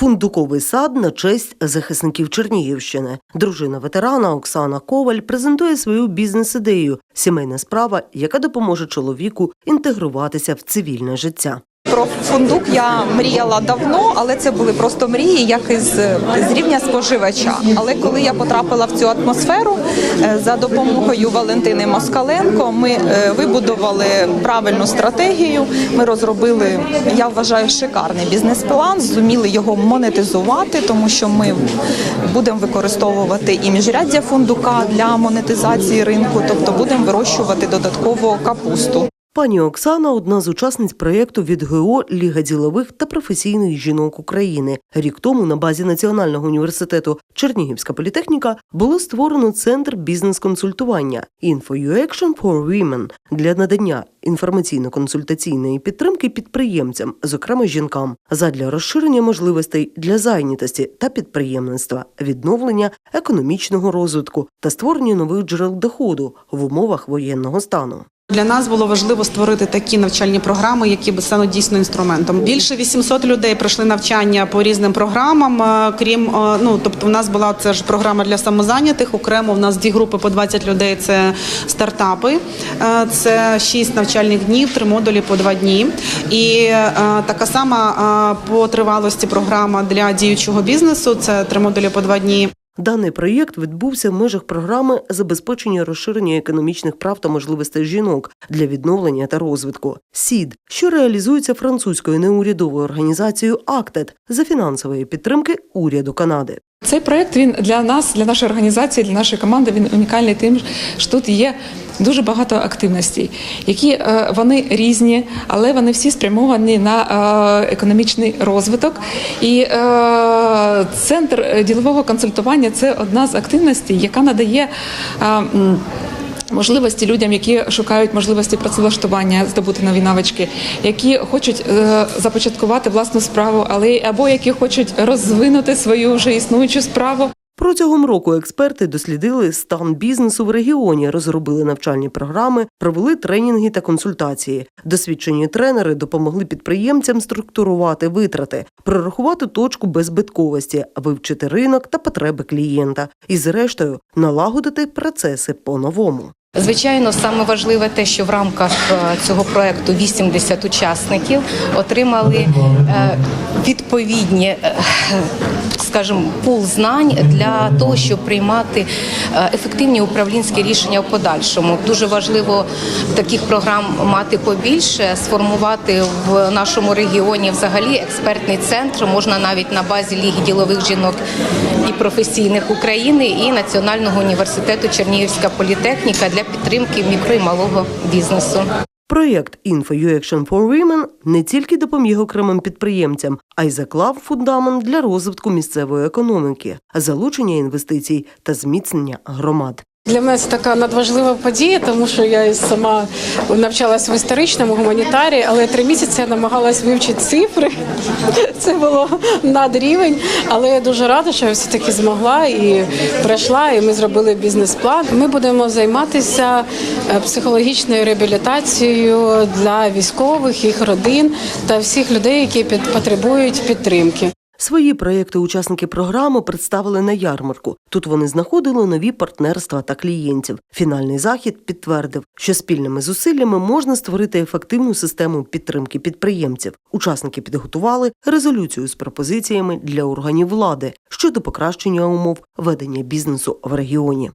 Фундуковий сад на честь захисників Чернігівщини. Дружина ветерана Оксана Коваль презентує свою бізнес-ідею сімейна справа, яка допоможе чоловіку інтегруватися в цивільне життя. Про фундук я мріяла давно, але це були просто мрії, як із з рівня споживача. Але коли я потрапила в цю атмосферу е, за допомогою Валентини Москаленко, ми е, вибудували правильну стратегію. Ми розробили, я вважаю, шикарний бізнес-план, зуміли його монетизувати, тому що ми будемо використовувати і міжряддя фундука для монетизації ринку, тобто будемо вирощувати додатково капусту. Пані Оксана одна з учасниць проєкту від ГО Ліга ділових та професійних жінок України. Рік тому на базі Національного університету Чернігівська політехніка було створено центр бізнес-консультування «Info Action for Women» для надання інформаційно-консультаційної підтримки підприємцям, зокрема жінкам, задля розширення можливостей для зайнятості та підприємництва, відновлення економічного розвитку та створення нових джерел доходу в умовах воєнного стану. Для нас було важливо створити такі навчальні програми, які б стануть дійсно інструментом. Більше 800 людей пройшли навчання по різним програмам. е, Крім е, ну, тобто, в нас була це ж програма для самозайнятих. Окремо в нас дві групи по 20 людей. Це стартапи, Е, це 6 навчальних днів, три модулі по 2 дні. І така сама по тривалості програма для діючого бізнесу. Це три модулі по 2 дні. Даний проєкт відбувся в межах програми забезпечення розширення економічних прав та можливостей жінок для відновлення та розвитку СІД, що реалізується французькою неурядовою організацією АКТЕД за фінансової підтримки уряду Канади. Цей проект він для нас, для нашої організації, для нашої команди він унікальний тим, що тут є дуже багато активностей, які е, вони різні, але вони всі спрямовані на е, економічний розвиток. І е, центр ділового консультування це одна з активностей, яка надає. Можливості людям, які шукають можливості працевлаштування, здобути нові навички, які хочуть е, започаткувати власну справу, але або які хочуть розвинути свою вже існуючу справу. Протягом року експерти дослідили стан бізнесу в регіоні, розробили навчальні програми, провели тренінги та консультації. Досвідчені тренери допомогли підприємцям структурувати витрати, прорахувати точку беззбитковості, вивчити ринок та потреби клієнта і, зрештою, налагодити процеси по-новому. Звичайно, саме важливе те, що в рамках е, цього проекту 80 учасників отримали е, відповідні, е, скажімо, пул знань для того, щоб приймати ефективні управлінські рішення в подальшому. Дуже важливо таких програм мати побільше, сформувати в нашому регіоні взагалі експертний центр. Можна навіть на базі Ліги ділових жінок і професійних України і Національного університету Чернігівська політехніка для підтримки мікро і малого бізнесу. Проєкт «Info Action for Women» не тільки допоміг окремим підприємцям, а й заклав фундамент для розвитку місцевої економіки, залучення інвестицій та зміцнення громад. Для мене це така надважлива подія, тому що я сама навчалась в історичному гуманітарії, але три місяці я намагалась вивчити цифри. Це було надрівень. Але я дуже рада, що я все таки змогла і пройшла. І ми зробили бізнес-план. Ми будемо займатися е, психологічною реабілітацією для військових, їх родин та всіх людей, які потребують підтримки. Свої проєкти учасники програми представили на ярмарку. Тут вони знаходили нові партнерства та клієнтів. Фінальний захід підтвердив, що спільними зусиллями можна створити ефективну систему підтримки підприємців. Учасники підготували резолюцію з пропозиціями для органів влади щодо покращення умов ведення бізнесу в регіоні.